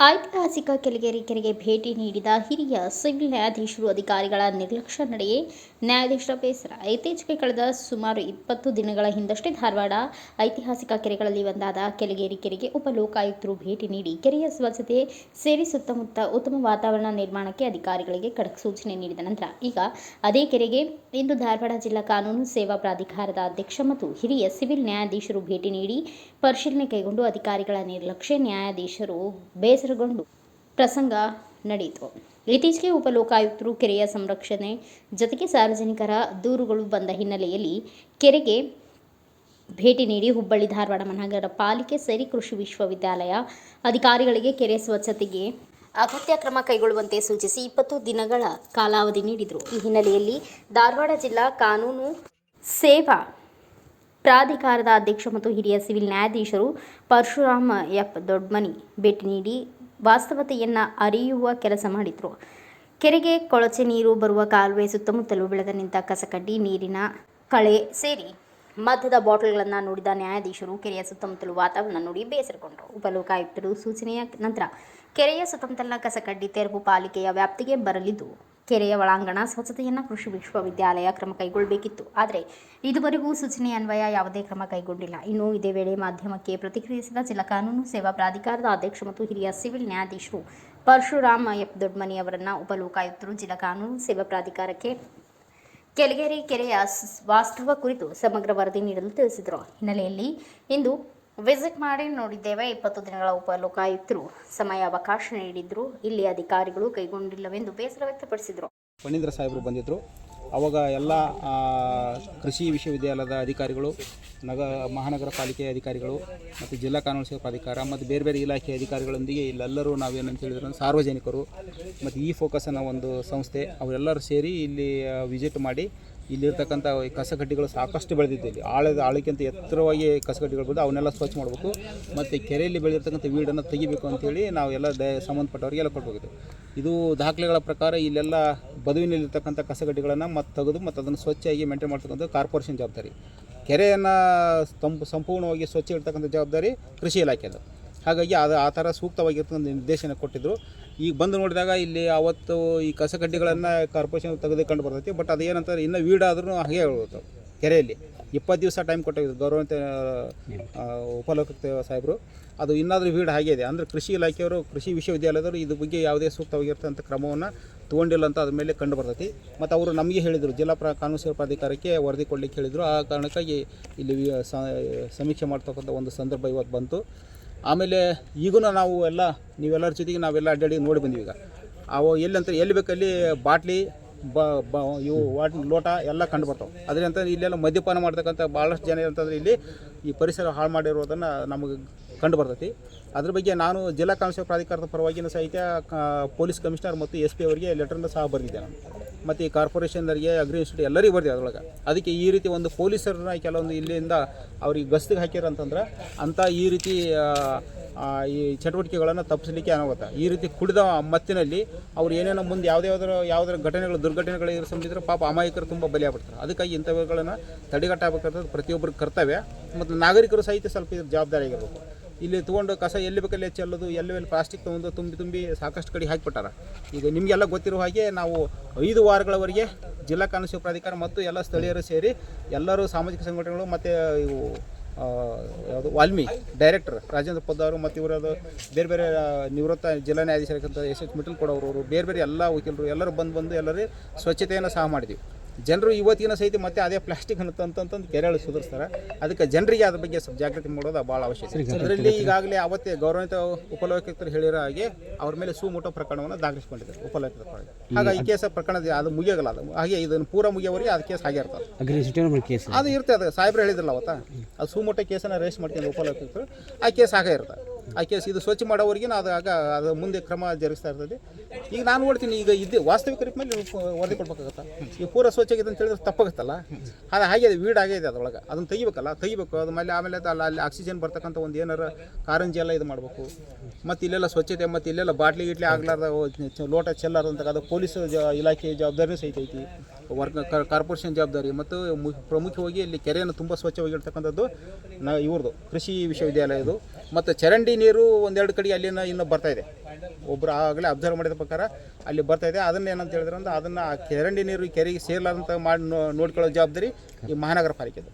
ಐತಿಹಾಸಿಕ ಕೆಳಗೇರಿ ಕೆರೆಗೆ ಭೇಟಿ ನೀಡಿದ ಹಿರಿಯ ಸಿವಿಲ್ ನ್ಯಾಯಾಧೀಶರು ಅಧಿಕಾರಿಗಳ ನಿರ್ಲಕ್ಷ್ಯ ನಡೆಯೇ ನ್ಯಾಯಾಧೀಶರ ಬೇಸರ. ಇತ್ತೀಚೆಗೆ ಕಳೆದ ಸುಮಾರು ಇಪ್ಪತ್ತು ದಿನಗಳ ಹಿಂದಷ್ಟೇ ಧಾರವಾಡ ಐತಿಹಾಸಿಕ ಕೆರೆಗಳಲ್ಲಿ ಒಂದಾದ ಕೆಳಗೇರಿ ಕೆರೆಗೆ ಉಪ ಲೋಕಾಯುಕ್ತರು ಭೇಟಿ ನೀಡಿ ಕೆರೆಯ ಸ್ವಚ್ಛತೆ ಸೇರಿ ಸುತ್ತಮುತ್ತ ಉತ್ತಮ ವಾತಾವರಣ ನಿರ್ಮಾಣಕ್ಕೆ ಅಧಿಕಾರಿಗಳಿಗೆ ಖಡಕ್ ಸೂಚನೆ ನೀಡಿದ ನಂತರ ಈಗ ಅದೇ ಕೆರೆಗೆ ಇಂದು ಧಾರವಾಡ ಜಿಲ್ಲಾ ಕಾನೂನು ಸೇವಾ ಪ್ರಾಧಿಕಾರದ ಅಧ್ಯಕ್ಷ ಮತ್ತು ಹಿರಿಯ ಸಿವಿಲ್ ನ್ಯಾಯಾಧೀಶರು ಭೇಟಿ ನೀಡಿ ಪರಿಶೀಲನೆ ಕೈಗೊಂಡು ಅಧಿಕಾರಿಗಳ ನಿರ್ಲಕ್ಷ್ಯ ನ್ಯಾಯಾಧೀಶರು ಬೇಸರಗೊಂಡು ಪ್ರಸಂಗ ನಡೆಯಿತು ಇತ್ತೀಚೆಗೆ ಉಪಲೋಕಾಯುಕ್ತರು ಕೆರೆಯ ಸಂರಕ್ಷಣೆ ಜೊತೆಗೆ ಸಾರ್ವಜನಿಕರ ದೂರುಗಳು ಬಂದ ಹಿನ್ನೆಲೆಯಲ್ಲಿ ಕೆರೆಗೆ ಭೇಟಿ ನೀಡಿ ಹುಬ್ಬಳ್ಳಿ ಧಾರವಾಡ ಮಹಾನಗರ ಪಾಲಿಕೆ ಸೇರಿ ಕೃಷಿ ವಿಶ್ವವಿದ್ಯಾಲಯ ಅಧಿಕಾರಿಗಳಿಗೆ ಕೆರೆ ಸ್ವಚ್ಛತೆಗೆ ಅಗತ್ಯ ಕ್ರಮ ಕೈಗೊಳ್ಳುವಂತೆ ಸೂಚಿಸಿ ಇಪ್ಪತ್ತು ದಿನಗಳ ಕಾಲಾವಧಿ ನೀಡಿದರು. ಈ ಹಿನ್ನೆಲೆಯಲ್ಲಿ ಧಾರವಾಡ ಜಿಲ್ಲಾ ಕಾನೂನು ಸೇವಾ ಪ್ರಾಧಿಕಾರದ ಅಧ್ಯಕ್ಷ ಮತ್ತು ಹಿರಿಯ ಸಿವಿಲ್ ನ್ಯಾಯಾಧೀಶರು ಪರಶುರಾಮ ಎಫ್ ದೊಡ್ಮನಿ ಭೇಟಿ ನೀಡಿ ವಾಸ್ತವತೆಯನ್ನು ಅರಿಯುವ ಕೆಲಸ ಮಾಡಿದರು. ಕೆರೆಗೆ ಕೊಳಚೆ ನೀರು ಬರುವ ಕಾಲುವೆ ಸುತ್ತಮುತ್ತಲು ಬೆಳೆದ ನಿಂತ ಕಸಕಡ್ಡಿ, ನೀರಿನ ಕಳೆ ಸೇರಿ ಮದ್ಯದ ಬಾಟಲ್ಗಳನ್ನು ನೋಡಿದ ನ್ಯಾಯಾಧೀಶರು ಕೆರೆಯ ಸುತ್ತಮುತ್ತಲು ವಾತಾವರಣ ನೋಡಿ ಬೇಸರಗೊಂಡರು. ಉಪಲೋಕಾಯುಕ್ತರು ಸೂಚನೆಯ ನಂತರ, ಕೆರೆಯ ಸುತ್ತಮುತ್ತಲಿನ ಕಸಕಡ್ಡಿ, ತೆರವು ಪಾಲಿಕೆಯ ವ್ಯಾಪ್ತಿಗೆ ಬರಲಿದ್ದು ಕೆರೆಯ ಒಳಾಂಗಣ ಸ್ವಚ್ಛತೆಯನ್ನು ಕೃಷಿ ವಿಶ್ವವಿದ್ಯಾಲಯ ಕ್ರಮ ಕೈಗೊಳ್ಳಬೇಕಿತ್ತು ಆದರೆ ಇದುವರೆಗೂ ಸೂಚನೆ ಅನ್ವಯ ಯಾವುದೇ ಕ್ರಮ ಕೈಗೊಂಡಿಲ್ಲ. ಇನ್ನು ಇದೇ ವೇಳೆ ಮಾಧ್ಯಮಕ್ಕೆ ಪ್ರತಿಕ್ರಿಯಿಸಿದ ಜಿಲ್ಲಾ ಕಾನೂನು ಸೇವಾ ಪ್ರಾಧಿಕಾರದ ಅಧ್ಯಕ್ಷ ಮತ್ತು ಹಿರಿಯ ಸಿವಿಲ್ ನ್ಯಾಯಾಧೀಶರು ಪರಶುರಾಮ ಎಫ್. ದೊಡ್ಮನಿ ಅವರನ್ನು ಉಪಲೋಕಾಯುಕ್ತರು ಜಿಲ್ಲಾ ಕಾನೂನು ಸೇವಾ ಪ್ರಾಧಿಕಾರಕ್ಕೆ ಕೆಳಗೇರಿ ಕೆರೆಯ ವಾಸ್ತವ ಕುರಿತು ಸಮಗ್ರ ವರದಿ ನೀಡಲು ತಿಳಿಸಿದರು. ಹಿನ್ನೆಲೆಯಲ್ಲಿ ಇಂದು ವಿಸಿಟ್ ಮಾಡಿ ನೋಡಿದ್ದೇವೆ. ಇಪ್ಪತ್ತು ದಿನಗಳ ಉಪಲೋಕಾಯುಕ್ತರು ಸಮಯ ಅವಕಾಶ ನೀಡಿದ್ರು. ಇಲ್ಲಿ ಅಧಿಕಾರಿಗಳು ಕೈಗೊಂಡಿಲ್ಲವೆಂದು ಬೇಸರ ವ್ಯಕ್ತಪಡಿಸಿದರು. ಫಣೀಂದ್ರ ಸಾಹೇಬರು ಬಂದಿದ್ದರು ಅವಾಗ ಎಲ್ಲ ಕೃಷಿ ವಿಶ್ವವಿದ್ಯಾಲಯದ ಅಧಿಕಾರಿಗಳು, ನಗ, ಮಹಾನಗರ ಪಾಲಿಕೆ ಅಧಿಕಾರಿಗಳು ಮತ್ತು ಜಿಲ್ಲಾ ಕಾನೂನು ಸೇವಾ ಪ್ರಾಧಿಕಾರ ಮತ್ತು ಬೇರೆ ಬೇರೆ ಇಲಾಖೆ ಅಧಿಕಾರಿಗಳೊಂದಿಗೆ ಇಲ್ಲೆಲ್ಲರೂ ನಾವೇನಂತ ಹೇಳಿದ್ರೆ ಸಾರ್ವಜನಿಕರು ಮತ್ತು ಈ ಫೋಕಸ್ ಅನ್ನೋ ಒಂದು ಸಂಸ್ಥೆ, ಅವರೆಲ್ಲರೂ ಸೇರಿ ಇಲ್ಲಿ ವಿಸಿಟ್ ಮಾಡಿ ಇಲ್ಲಿರ್ತಕ್ಕಂಥ ಈ ಕಸಗಡ್ಡಿಗಳು ಸಾಕಷ್ಟು ಬೆಳೆದಿದ್ದು ಇಲ್ಲಿ. ಆಳದ ಆಳಕ್ಕಿಂತ ಎತ್ತರವಾಗಿ ಕಸಗಡ್ಡಿಗಳು ಬಂದು ಅವನ್ನೆಲ್ಲ ಸ್ವಚ್ಛ ಮಾಡಬೇಕು. ಮತ್ತು ಕೆರೆಯಲ್ಲಿ ಬೆಳೆದಿರ್ತಕ್ಕಂಥ ವೀಡನ್ನು ತೆಗಿಬೇಕು ಅಂತೇಳಿ ನಾವೆಲ್ಲ ದ ಸಂಬಂಧಪಟ್ಟವರಿಗೆಲ್ಲ ಕೊಡ್ಬೇಕಿತ್ತು ಇದು ದಾಖಲೆಗಳ ಪ್ರಕಾರ ಇಲ್ಲೆಲ್ಲ ಬದುವಿನಲ್ಲಿರ್ತಕ್ಕಂಥ ಕಸಗಡ್ಡಿಗಳನ್ನು ಮತ್ತು ತೆಗೆದು ಮತ್ತು ಅದನ್ನು ಸ್ವಚ್ಛವಾಗಿ ಮೇಂಟೈನ್ ಮಾಡ್ತಕ್ಕಂಥ ಕಾರ್ಪೊರೇಷನ್ ಜವಾಬ್ದಾರಿ. ಕೆರೆಯನ್ನು ತಂಪು ಸಂಪೂರ್ಣವಾಗಿ ಸ್ವಚ್ಛ ಇಡ್ತಕ್ಕಂಥ ಜವಾಬ್ದಾರಿ ಕೃಷಿ ಇಲಾಖೆದು. ಹಾಗಾಗಿ ಅದು ಆ ಥರ ಸೂಕ್ತವಾಗಿರ್ತಕ್ಕಂಥ ನಿರ್ದೇಶನ ಕೊಟ್ಟಿದ್ದರು ಈಗ ಬಂದು ನೋಡಿದಾಗ ಇಲ್ಲಿ ಅವತ್ತು ಈ ಕಸಗಡ್ಡಿಗಳನ್ನು ಕಾರ್ಪೊರೇಷನ್ ತೆಗೆದು ಕಂಡು ಬರ್ತೈತಿ. ಬಟ್ ಅದು ಏನಂತಾರೆ ಇನ್ನೂ ವೀಡಾದ್ರೂ ಹಾಗೆ ಹೇಳ್ಬೋದು ಕೆರೆಯಲ್ಲಿ. ಇಪ್ಪತ್ತು ದಿವಸ ಟೈಮ್ ಕೊಟ್ಟಿದ್ರು ಗೌರವಂತ ಉಪಲೋಕಾಯುಕ್ತ ಸಾಹೇಬರು. ಅದು ಇನ್ನಾದರೂ ವೀಡ್ ಹಾಗೆ ಇದೆ. ಅಂದರೆ ಕೃಷಿ ಇಲಾಖೆಯವರು, ಕೃಷಿ ವಿಶ್ವವಿದ್ಯಾಲಯದವರು ಇದು ಬಗ್ಗೆ ಯಾವುದೇ ಸೂಕ್ತವಾಗಿರ್ತಂಥ ಕ್ರಮವನ್ನು ತೊಗೊಂಡಿಲ್ಲ ಅಂತ ಅದ್ರ ಮೇಲೆ ಕಂಡು ಬರ್ತೈತಿ. ಮತ್ತು ಅವರು ನಮಗೆ ಹೇಳಿದರು, ಜಿಲ್ಲಾ ಪ್ರ ಕಾನೂನು ಸೇವಾ ಪ್ರಾಧಿಕಾರಕ್ಕೆ ವರದಿ ಕೊಡಲಿಕ್ಕೆ ಹೇಳಿದರು. ಆ ಕಾರಣಕ್ಕಾಗಿ ಇಲ್ಲಿ ಸಮೀಕ್ಷೆ ಮಾಡ್ತಕ್ಕಂಥ ಒಂದು ಸಂದರ್ಭ ಇವತ್ತು ಬಂತು. ಆಮೇಲೆ ಈಗೂ ನಾವು ಎಲ್ಲ, ನೀವೆಲ್ಲರ ಜೊತೆಗೆ ನಾವೆಲ್ಲ ಅಡ್ಡಾಡಿ ನೋಡಿ ಬಂದೀವಿ ಈಗ. ಅವು ಎಲ್ಲಂತ ಎಲ್ಲಿ ಬೇಕಲ್ಲಿ ಬಾಟ್ಲಿ, ಬ ಬ, ಇವು ವಾಟ್, ಲೋಟ ಎಲ್ಲ ಕಂಡು ಬರ್ತಾವೆ. ಅದರಿಂದ ಇಲ್ಲೆಲ್ಲ ಮದ್ಯಪಾನ ಮಾಡ್ತಕ್ಕಂಥ ಭಾಳಷ್ಟು ಜನ ಇರ್ತಂದ್ರೆ ಇಲ್ಲಿ ಈ ಪರಿಸರ ಹಾಳು ಮಾಡಿರೋದನ್ನು ನಮಗೆ ಕಂಡು ಬರ್ತೈತಿ. ಅದ್ರ ಬಗ್ಗೆ ನಾನು ಜಿಲ್ಲಾ ಕಾನೂನು ಪ್ರಾಧಿಕಾರದ ಪರವಾಗಿನ ಸಹಿತ ಪೊಲೀಸ್ ಕಮಿಷನರ್ ಮತ್ತು ಎಸ್ ಪಿ ಅವರಿಗೆ ಲೆಟರ್ನ ಸಹ ಬರೆದಿದ್ದೆ ನಾನು. ಮತ್ತು ಈ ಕಾರ್ಪೊರೇಷನ್ದರಿಗೆ ಅಗ್ರಿ ಇನ್ಸ್ಟಿಟ್ಯೂಟ್ ಎಲ್ಲರಿಗೂ ಬರ್ತೀವಿ ಅದರೊಳಗೆ. ಅದಕ್ಕೆ ಈ ರೀತಿ ಒಂದು ಪೊಲೀಸರನ್ನ ಕೆಲವೊಂದು ಇಲ್ಲಿಂದ ಅವ್ರಿಗೆ ಗಸ್ತಿಗೆ ಹಾಕ್ಯಾರಂತಂದ್ರೆ ಅಂಥ ಈ ರೀತಿ ಈ ಚಟುವಟಿಕೆಗಳನ್ನು ತಪ್ಪಿಸಲಿಕ್ಕೆ ಅನಾಗುತ್ತೆ ಈ ರೀತಿ ಕುಡಿದ ಮತ್ತಿನಲ್ಲಿ ಅವ್ರು ಏನೇನೋ ಮುಂದೆ ಯಾವುದೇ ಯಾವ್ದಾರ ಘಟನೆಗಳು, ದುರ್ಘಟನೆಗಳು ಇರೋ ಪಾಪ ಅಮಾಯಕರು ತುಂಬ ಬಲಿಯಾಗ್ಬಿಡ್ತಾರೆ ಅದಕ್ಕಾಗಿ ಇಂಥವುಗಳನ್ನು ತಡೆಗಟ್ಟಾಗಬೇಕಂತ ಪ್ರತಿಯೊಬ್ಬರು ಕರ್ತವ್ಯ. ಮತ್ತು ನಾಗರಿಕರು ಸಹಿತ ಸ್ವಲ್ಪ ಇದ್ರ ಜವಾಬ್ದಾರಿ ಆಗಿರ್ಬೇಕು. ಇಲ್ಲಿ ತೊಗೊಂಡು ಕಸ ಎಲ್ಲಿ ಬೇಕಲ್ಲಿ ಚೆಲ್ಲೋದು ಎಲ್ಲಿ ಎಲ್ಲಿ ಪ್ಲಾಸ್ಟಿಕ್ ತೊಗೊಂಡು ತುಂಬಿ ತುಂಬಿ ಸಾಕಷ್ಟು ಕಡೆ ಹಾಕಿಬಿಟ್ಟಾರ. ಈಗ ನಿಮಗೆಲ್ಲ ಗೊತ್ತಿರೋ ಹಾಗೆ ನಾವು ಐದು ವಾರಗಳವರೆಗೆ ಜಿಲ್ಲಾ ಕಾನೂನು ಪ್ರಾಧಿಕಾರ ಮತ್ತು ಎಲ್ಲ ಸ್ಥಳೀಯರು ಸೇರಿ ಎಲ್ಲರೂ ಸಾಮಾಜಿಕ ಸಂಘಟನೆಗಳು ಮತ್ತು ಇವು ಯಾವುದು ವಾಲ್ಮಿ ಡೈರೆಕ್ಟರ್ ರಾಜೇಂದ್ರ ಪದ್ದವರು ಮತ್ತು ಇವರದು ಬೇರೆ ಬೇರೆ ನಿವೃತ್ತ ಜಿಲ್ಲಾ ನ್ಯಾಯಾಧೀಶರಾಗಂತ ಎಸ್ ಎಚ್ ಮಿಟಲ್ ಕೊಡೋರು ಬೇರೆ ಬೇರೆ ಎಲ್ಲ ವಕೀಲರು ಎಲ್ಲರೂ ಬಂದು ಬಂದು ಎಲ್ಲರೂ ಸ್ವಚ್ಛತೆಯನ್ನು ಸಹ ಮಾಡಿದ್ವಿ. ಜನರು ಇವತ್ತಿನ ಸಹಿತ ಮತ್ತೆ ಅದೇ ಪ್ಲಾಸ್ಟಿಕ್ ಅನ್ನು ತಂತಂತಂದು ಕೆರೆಗಳು ಸುಧಾರಿಸ್ತಾರೆ. ಅದಕ್ಕೆ ಜನರಿಗೆ ಅದ್ರ ಬಗ್ಗೆ ಸ್ವಲ್ಪ ಜಾಗೃತಿ ಮಾಡೋದು ಭಾಳ ಅವಶ್ಯಕ. ಅದರಲ್ಲಿ ಈಗಾಗಲೇ ಅವತ್ತೇ ಗೌರವಿತ ಉಪಲೋಕಿತರು ಹೇಳಿರೋ ಹಾಗೆ ಅವ್ರ ಮೇಲೆ ಸುಮೋಟೋ ಪ್ರಕರಣವನ್ನು ದಾಖಲಿಸಿಕೊಂಡಿದ್ದಾರೆ ಉಪಲೋಕಾಯುಕ್ತ ಹಾಗ ಹಾಗಾಗಿ ಈ ಕೇಸ ಪ್ರಕರಣ ಅದು ಮುಗಿಯೋಗಲ್ಲ ಅದು. ಹಾಗೆ ಇದನ್ನು ಪೂರ ಮುಗಿಯೋವರೆಗೆ ಅದು ಕೇಸ್ ಹಾಗೆ ಇರ್ತದೆ. ಕೇಸ್ ಅದು ಇರ್ತದೆ ಅದು ಸಾಹೇಬ್ರು ಹೇಳಿದ್ರಲ್ಲ ಅವತ್ತ? ಅದು ಸುಮೋಟೋ ಕೇಸನ್ನು ರೇಸ್ ಮಾಡ್ಕೊಂಡು ಉಪಲೋಕಾಯುಕ್ತರು ಆ ಕೇಸ್ ಹಾಗೆ ಇರ್ತದೆ. ಆ ಕೇಸ್ ಇದು ಸ್ವಚ್ಛ ಮಾಡೋವರೆಗೆ ಅದು ಆಗ ಅದು ಮುಂದೆ ಕ್ರಮ ಜರುಗಿಸ್ತಾ ಇರ್ತದೆ. ಈಗ ನಾನು ನೋಡ್ತೀನಿ ಈಗ ಇದು ವಾಸ್ತವಿಕ ರೀತಿ ಮೇಲೆ ವರದಿ ಕೊಡ್ಬೇಕಾಗತ್ತ? ಈಗ ಪೂರ ಸ್ವಚ್ಛ ಆಗಿದೆ ಅಂತ ಹೇಳಿದ್ರೆ ತಪ್ಪಾಗುತ್ತಲ್ಲ? ಅದು ಹಾಗೆ ಅದು ವೀಡ್ ಇದೆ ಅದ್ರೊಳಗೆ. ಅದನ್ನು ತೆಗಿಬೇಕಲ್ಲ? ತೆಗಿಬೇಕು. ಅದು ಮೇಲೆ ಆಮೇಲೆ ಅಲ್ಲಿ ಆಕ್ಸಿಜನ್ ಬರ್ತಕ್ಕಂಥ ಒಂದು ಏನಾರ ಕಾರಂಜಿ ಎಲ್ಲ ಇದು ಮಾಡಬೇಕು. ಮತ್ತು ಇಲ್ಲೆಲ್ಲ ಸ್ವಚ್ಛತೆ ಮತ್ತು ಇಲ್ಲೆಲ್ಲ ಬಾಟ್ಲಿ ಗಿಟ್ಲಿ ಆಗ್ಲಾರ್ದ ಲೋಟ ಚೆಲ್ಲಾರ್ದಂತ ಅದು ಪೊಲೀಸ್ ಇಲಾಖೆ ಜವಾಬ್ದಾರಿನೂ ಸಹಿತ ಐತಿ. ವರ್ಗ ಕಾರ್ಪೊರೇಷನ್ ಜವಾಬ್ದಾರಿ ಮತ್ತು ಪ್ರಮುಖವಾಗಿ ಇಲ್ಲಿ ಕೆರೆಯನ್ನು ತುಂಬ ಸ್ವಚ್ಛವಾಗಿರ್ತಕ್ಕಂಥದ್ದು ನಾ ಇವ್ರದ್ದು ಕೃಷಿ ವಿಶ್ವವಿದ್ಯಾಲಯದು ಮತ್ತು ಚರಂಡಿ ನೀರು ಒಂದೆರಡು ಕಡೆ ಅಲ್ಲಿನ ಇನ್ನೂ ಬರ್ತಾ ಇದೆ. ಒಬ್ಬರು ಆಗಲೇ ಅಬ್ಸರ್ವ್ ಮಾಡಿದ ಪ್ರಕಾರ ಅಲ್ಲಿ ಬರ್ತಾ ಇದೆ. ಅದನ್ನು ಏನಂತ ಹೇಳಿದ್ರೆ ಅಂದ್ರೆ ಅದನ್ನು ಆ ಚರಂಡಿ ನೀರು ಕೆರೆಗೆ ಸೇರ್ಲಾರ್ದಂತ ಮಾಡಿ ನೋಡ್ಕೊಳ್ಳೋ ಜವಾಬ್ದಾರಿ ಈ ಮಹಾನಗರ ಪಾಲಿಕೆದು